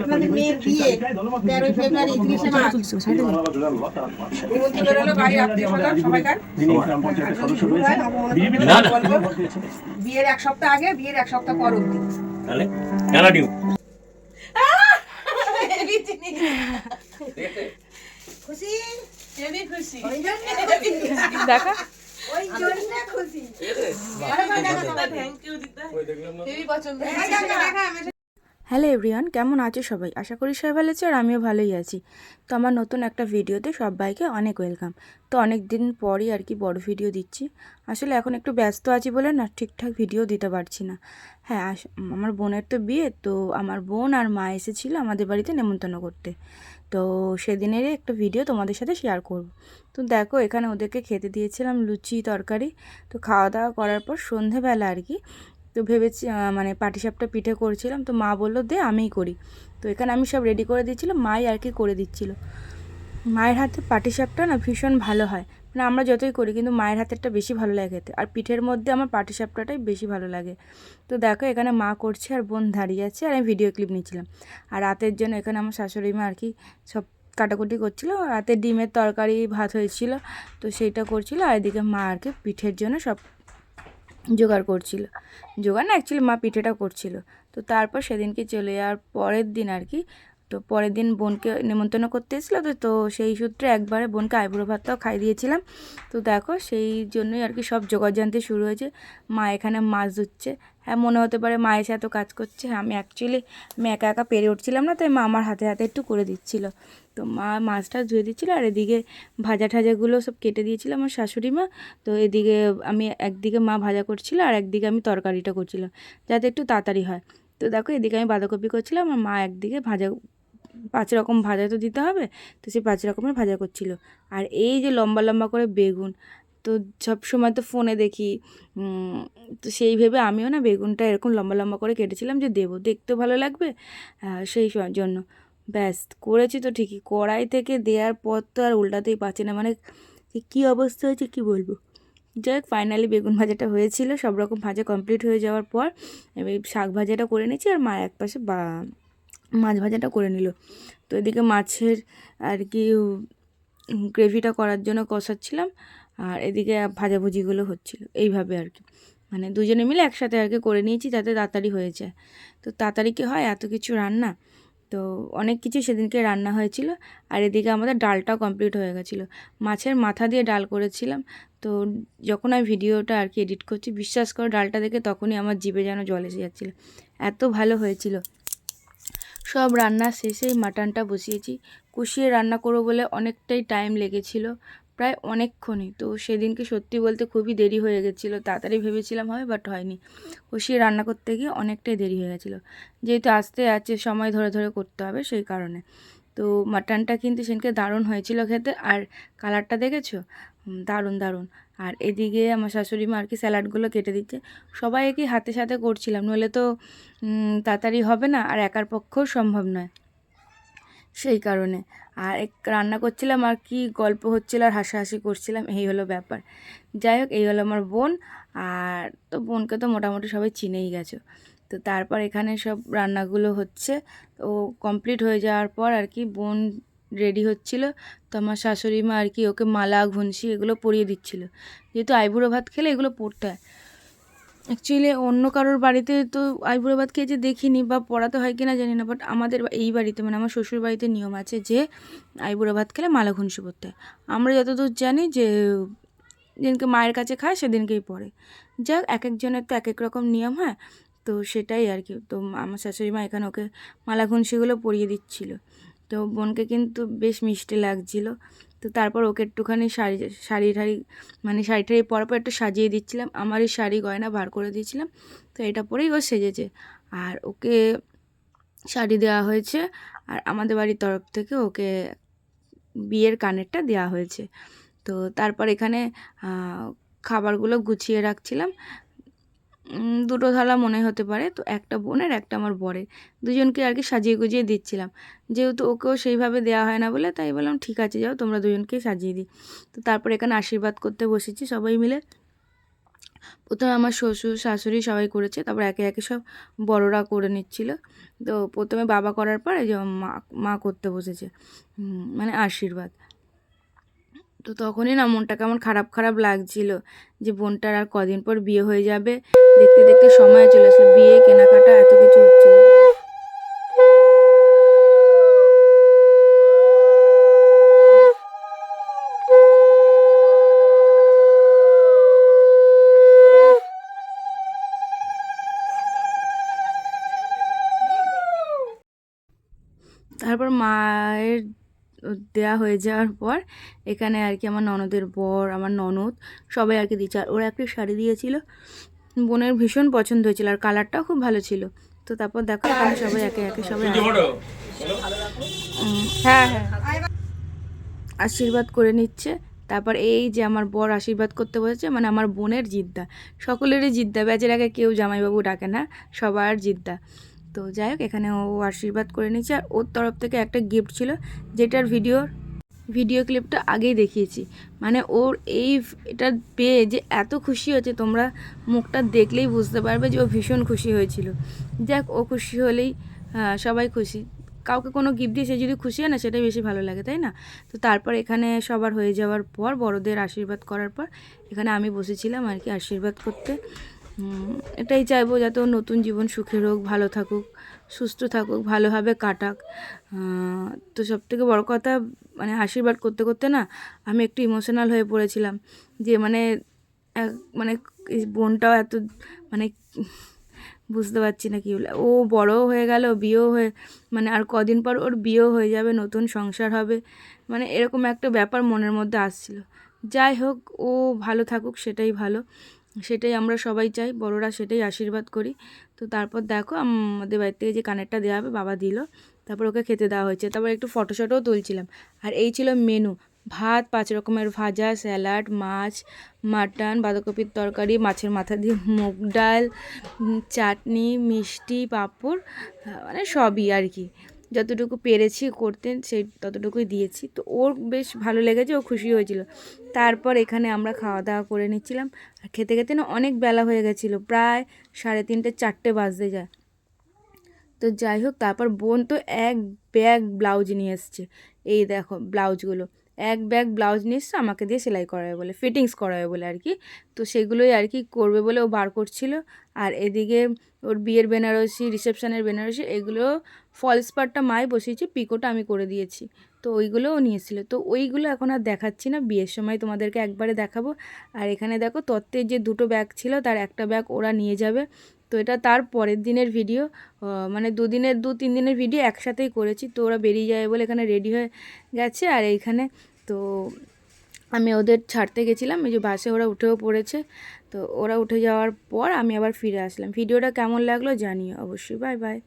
আপনাদের মেয়ের বিয়ে তেরোই ফেব্রুয়ারি তিরিশে মার্চ। নিমন্ত্রণ হলো বাড়ির আত্মীয় স্বজন সবাইকার না না। বিয়ের এক সপ্তাহ আগে বিয়ের এক সপ্তাহ পর অব্দি তাহলে খুশি? খুশি। দেখা। ওই জন্য খুশি। থ্যাংক ইউ দিদা খুবই পছন্দ। হ্যালো এভরিওয়ান, কেমন আছো সবাই? আশা করি সবাই ভালো আছে আর আমিও ভালোই আছি। তো আমার নতুন একটা ভিডিওতে সবাইকে অনেক ওয়েলকাম। তো অনেক দিন পরই আর কি বড় ভিডিও দিচ্ছি। আসলে এখন একটু ব্যস্ত আছি বলে না ঠিকঠাক ভিডিও দিতে পারছি না। হ্যাঁ আমার বোনের তো বিয়ে, তো আমার বোন আর মা এসেছিল আমাদের বাড়িতে নেমন্তন্ন করতে। তো সেদিনেরই একটা ভিডিও তোমাদের সাথে শেয়ার করব। তো দেখো, এখানে ওদেরকে খেতে দিয়েছিলাম লুচি তরকারি। তো খাওয়া দাওয়া করার পর সন্ধেবেলা আর কি তো ভেবেছি মানে পাটিসাপটা পিঠে করছিলাম, তো মা বলল, দে, আমিই করি। তো এখানে আমি সব রেডি করে দিচ্ছিলাম মাই আর কি করে দিচ্ছিল। মায়ের হাতে পাটিসাপটা না ভীষণ ভালো হয়। মানে আমরা যতই করি, কিন্তু মায়ের হাতেরটা বেশি ভালো লাগে খেতে। আর পিঠের মধ্যে আমার পাটিসাপটাটাই বেশি ভালো লাগে। তো দেখো, এখানে মা করছে আর বোন দাঁড়িয়ে আছে, আর আমি ভিডিও ক্লিপ নিচ্ছিলাম। আর রাতের জন্য এখানে আমার শাশুড়ি মা আর কি সব কাটাকুটি করছিল। রাতে ডিমের তরকারি, ভাত হয়েছিল, তো সেইটা করছিল। আর এদিকে মা আর কি পিঠের জন্য সব জোগাড় করছিল। জোগাড় না অ্যাকচুয়ালি মা পিঠেটা করছিল। তো তারপর সেদিনকে চলে যাওয়ার পরের দিন আর কি তো পরের দিন বোনকে নেমন্তন্ন করতে এসেছিল তো তো সেই সূত্রে একবারে বোনকে আইবুড়ো ভাতটাও খাই দিয়েছিলাম। তো দেখো সেই জন্যই আর কি সব জোগাড় জানতে শুরু হয়েছে। মা এখানে মাছ ধুচ্ছে হ্যাঁ মনে হতে পারে মা এসে এত কাজ করছে। হ্যাঁ, আমি অ্যাকচুয়ালি আমি একা একা পেরে উঠছিলাম না তাই মা আমার হাতে হাতে একটু করে দিচ্ছিল। তো মা মাছটা ধুয়ে দিচ্ছিল আর এদিকে ভাজা ঠাজাগুলো সব কেটে দিয়েছিল আমার শাশুড়ি মা। তো এদিকে আমি একদিকে মা ভাজা করছিল আর একদিকে আমি তরকারিটা করছিলাম যাতে একটু তাড়াতাড়ি হয়। তো দেখো এদিকে আমি বাঁধাকপি করছিলাম আর মা একদিকে ভাজা পাঁচ রকম ভাজা তো দিতে হবে, তো সেই পাঁচ রকমের ভাজা করছিল। আর এই যে লম্বা লম্বা করে বেগুন, তো সব সময় তো ফোনে দেখি তো সেই ভেবে আমিও না বেগুনটা এরকম লম্বা লম্বা করে কেটেছিলাম যে দেবো দেখতেও ভালো লাগবে সেই জন্য। ব্যাস, করেছি তো ঠিকই, কড়াই থেকে দেওয়ার পর তো আর উল্টাতেই পারছি না মানে কী অবস্থা হয়েছে কী বলব? যাই হোক ফাইনালি বেগুন ভাজাটা হয়েছিল, সব রকম ভাজা কমপ্লিট হয়ে যাওয়ার পর এবার শাক ভাজাটা করে নিয়েছি আর মা এক পাশে বা মাছ ভাজাটা করে নিল। তো এদিকে মাছের আর কি গ্রেভিটা করার জন্য কষাচ্ছিলাম আর এদিকে ভাজাভুজিগুলো হচ্ছিল এইভাবে আর কি। মানে দুজনে মিলে একসাথে আর কি করে নিয়েছি যাতে তাড়াতাড়ি হয়ে যায়। তো তাড়াতাড়ি কি হয়? এত কিছু রান্না। তো অনেক কিছু সেদিনকে রান্না হয়েছিল আর এদিকে আমাদের ডালটাও কমপ্লিট হয়ে গেছিল। মাছের মাথা দিয়ে ডাল করেছিলাম। তো যখন আমি ভিডিওটা আর কি এডিট করছি, বিশ্বাস করো, ডালটা দেখে তখনই আমার জিভে যেন জল এসে যাচ্ছিল। এত ভালো হয়েছিল। সব রান্না শেষেই মাটনটা বসিয়েছি। কষিয়ে রান্না করব বলে অনেকটাই টাইম লেগেছিল, প্রায় অনেকক্ষণই। তো সেদিনকে সত্যি বলতে খুবই দেরি হয়ে গেছিল, তাড়াতাড়ি ভেবেছিলাম হবে বাট হয়নি। কষিয়ে রান্না করতে গিয়ে অনেকটাই দেরি হয়ে গেছিল। যেহেতু আসতে আছে, সময় ধরে ধরে করতে হবে সেই কারণে। তো মাটনটা কিন্তু সেদিনকে দারুণ হয়েছিল খেতে। আর কালারটা দেখেছ? দারুণ দারুণ। আর এদিকে আমার শাশুড়ি মা আর কি স্যালাডগুলো কেটে দিচ্ছে। সবাই একই হাতে সাথে করছিলাম, নইলে তো তাড়াতাড়ি হবে না আর একার পক্ষেও সম্ভব নয়। সেই কারণে। আর এক রান্না করছিলাম আর কি গল্প হচ্ছিল আর হাসাহাসি করছিলাম, এই হলো ব্যাপার। যাই হোক, এই হলো আমার বোন। আর তো বোনকে তো মোটামুটি সবাই চিনেই গেছো। তো তারপর এখানে সব রান্নাগুলো হচ্ছে। ও কমপ্লিট হয়ে যাওয়ার পর আর কি বোন রেডি হচ্ছিল। তো আমার শাশুড়ি মা আর কি ওকে মালা ঘুনসি এগুলো পরিয়ে দিচ্ছিল। যেহেতু আইবুড়ো ভাত খেলে এগুলো পড়তে হয়। অ্যাকচুয়ালি অন্য কারোর বাড়িতে তো আইবুড়ো ভাত খেয়েছে দেখিনি বা পড়াতে হয় কিনা জানি না বাট আমাদের এই বাড়িতে মানে আমার শ্বশুর বাড়িতে নিয়ম আছে যে আইবুড়ো ভাত খেলে মালা ঘুনসি পড়তে হয়। আমরা যতদূর জানি যে যেদিনকে মায়ের কাছে খায় সেদিনকেই পড়ে। যাক, এক একজনের তো এক এক রকম নিয়ম হয়। তো সেটাই আর কি। তো আমার শাশুড়ি মা এখানে ওকে মালা ঘুনসিগুলো পরিয়ে দিচ্ছিল। তো বোনকে কিন্তু বেশ মিষ্টি লাগছিল। তো তারপর ওকে একটুখানি শাড়ি শাড়ি ঠাড়ি মানে শাড়ি টাড়ি পরার পর একটু সাজিয়ে দিচ্ছিলাম। আমারই শাড়ি গয়না বার করে দিয়েছিলাম। তো এটা পরেই ও সেজেছে। আর ওকে শাড়ি দেওয়া হয়েছে। আর আমাদের বাড়ির তরফ থেকে ওকে বিয়ের কানেরটা দেওয়া হয়েছে। তো তারপর এখানে খাবারগুলো গুছিয়ে রাখছিলাম। দুটো থালা মনে হতে পারে, তো একটা বোনের, একটা আমার বরের। দুজনকে আর কি সাজিয়ে গুজিয়ে দিচ্ছিলাম। যেহেতু ওকেও সেইভাবে দেওয়া হয় না বলে, তাই বললাম, ঠিক আছে, যাও, তোমরা দুজনকেই সাজিয়ে দিই। তো তারপর এখানে আশীর্বাদ করতে বসেছি সবাই মিলে। প্রথমে আমার শ্বশুর, শাশুড়ি সবাই করেছে, তারপর একে একে সব বড়রা করে নিচ্ছিল। তো প্রথমে বাবা করার পর যে মা মা করতে বসেছে। মানে আশীর্বাদ। তো তখনই না মনটা কেমন খারাপ খারাপ লাগছিল যে বোনটার আর কদিন পর বিয়ে হয়ে যাবে। দেখতে দেখতে সময় চলে আসলো, বিয়ে, কেনাকাটা, এত কিছু হচ্ছিল তারপর মায়ের দেয়া হয়ে যাওয়ার পর এখানে আর কি আমার ননদের বর আমার ননদ সবাই আর কি দিচ্ছে আর ওরা একটি শাড়ি দিয়েছিল। বোনের ভীষণ পছন্দ হয়েছিল আর কালারটাও খুব ভালো ছিল। তো তারপর দেখো এখানে সবাই একে একে সবাই হ্যাঁ হ্যাঁ। আশীর্বাদ করে নিচ্ছে। তারপর এই যে আমার বর আশীর্বাদ করতে বসেছে মানে আমার বোনের জিদ্দা। সকলেরই জিদ্দা। বেচারাকে কেউ জামাইবাবু ডাকে না সবার জিদ্দা। তো যাই হোক, এখানে ও আশীর্বাদ করে নিয়েছে। আর ওর তরফ থেকে একটা গিফট ছিল, যেটার ভিডিওর ভিডিও ক্লিপটা আগেই দেখিয়েছি। মানে ওর এই এটা পেয়ে যে এত খুশি হয়েছে তোমরা মুখটা দেখলেই বুঝতে পারবে যে ও ভীষণ খুশি হয়েছিল। যাক, ও খুশি হলেই সবাই খুশি। কাউকে কোনো গিফট দিয়ে সে যদি খুশি হয় না, সেটাই বেশি ভালো লাগে, তাই না? তো তারপর এখানে সবার হয়ে যাওয়ার পর, বড়দের আশীর্বাদ করার পর, এখানে আমি বসেছিলাম আর কি আশীর্বাদ করতে। এটাই চাইব যাতে ওর নতুন জীবন সুখের হোক, ভালো থাকুক, সুস্থ থাকুক, ভালোভাবে কাটাক। তো সব থেকে বড় কথা মানে আশীর্বাদ করতে করতে না, আমি একটু ইমোশনাল হয়ে পড়েছিলাম যে মানে এক- মানে বোনটাও এত মানে বুঝতে পারছি না কি বলে, ও বড়ও হয়ে গেল, বিয়েও হয়ে মানে আর কদিন পর ওর বিয়েও হয়ে যাবে, নতুন সংসার হবে মানে এরকম একটা ব্যাপার মনের মধ্যে আসছিল। যাই হোক, ও ভালো থাকুক, সেটাই ভালো। সেটাই আমরা সবাই চাই, বড়রা সেটাই আশীর্বাদ করি। তো তারপর দেখো আমাদের বাড়ি থেকে যে কানেরটা দেওয়া হবে, বাবা দিল, তারপর ওকে খেতে দেওয়া হয়েছে। তারপর একটু ফটোশটও তুলছিলাম। আর এই ছিল মেনু ভাত, পাঁচ রকমের ভাজা স্যালাড মাছ মাটন বাঁধাকপির তরকারি, মাছের মাথা দিয়ে মুগ ডাল চাটনি, মিষ্টি, পাঁপড় মানে সবই আর কি। যতটুকু পেরেছি করতেন সেই ততটুকুই দিয়েছি। তো ওর বেশ ভালো লেগেছে, ও খুশি হয়েছিল। তারপর এখানে আমরা খাওয়া দাওয়া করে নিচ্ছিলাম। আর খেতে খেতে না অনেক বেলা হয়ে গেছিল, প্রায় সাড়ে তিনটে, চারটে বাজতে যায়। তো যাই হোক, তারপর বোন তো এক ব্যাগ ব্লাউজ নিয়ে এসছে। এই দেখো ব্লাউজগুলো। এক ব্যাগ ব্লাউজ নিয়ে এসছে, আমাকে দিয়ে সেলাই করাবে বলে ফিটিংস করাবে বলে আর কি। তো সেগুলোই আর কি করবে বলে ও বার করছিল। আর এদিকে ওর বিয়ের বেনারসি রিসেপশনের বেনারসি, এগুলো ফলস পার্টটা মাই বসিয়েছি পিকোটা আমি করে দিয়েছি। তো ওইগুলোও নিয়েছিল। তো ওইগুলো এখন আর দেখাচ্ছি না, বিয়ের সময় তোমাদেরকে একবারে দেখাবো। আর এখানে দেখো তত্ত্বের যে দুটো ব্যাগ ছিল, তার একটা ব্যাগ ওরা নিয়ে যাবে। তো এটা তার পরের দিনের ভিডিও মানে দুদিনের, দু, তিন দিনের ভিডিও একসাথেই করেছি। তো ওরা বেরিয়ে যাবে বলে এখানে রেডি হয়ে গেছে। আর এইখানে তো আমি ওদের ছাড়তে গেছিলাম। এই যে বাসে ওরা উঠেও পড়েছে। তো ওরা উঠে যাওয়ার পর আমি আবার ফিরে আসলাম। ভিডিওটা কেমন লাগল জানিও অবশ্যই। Bye bye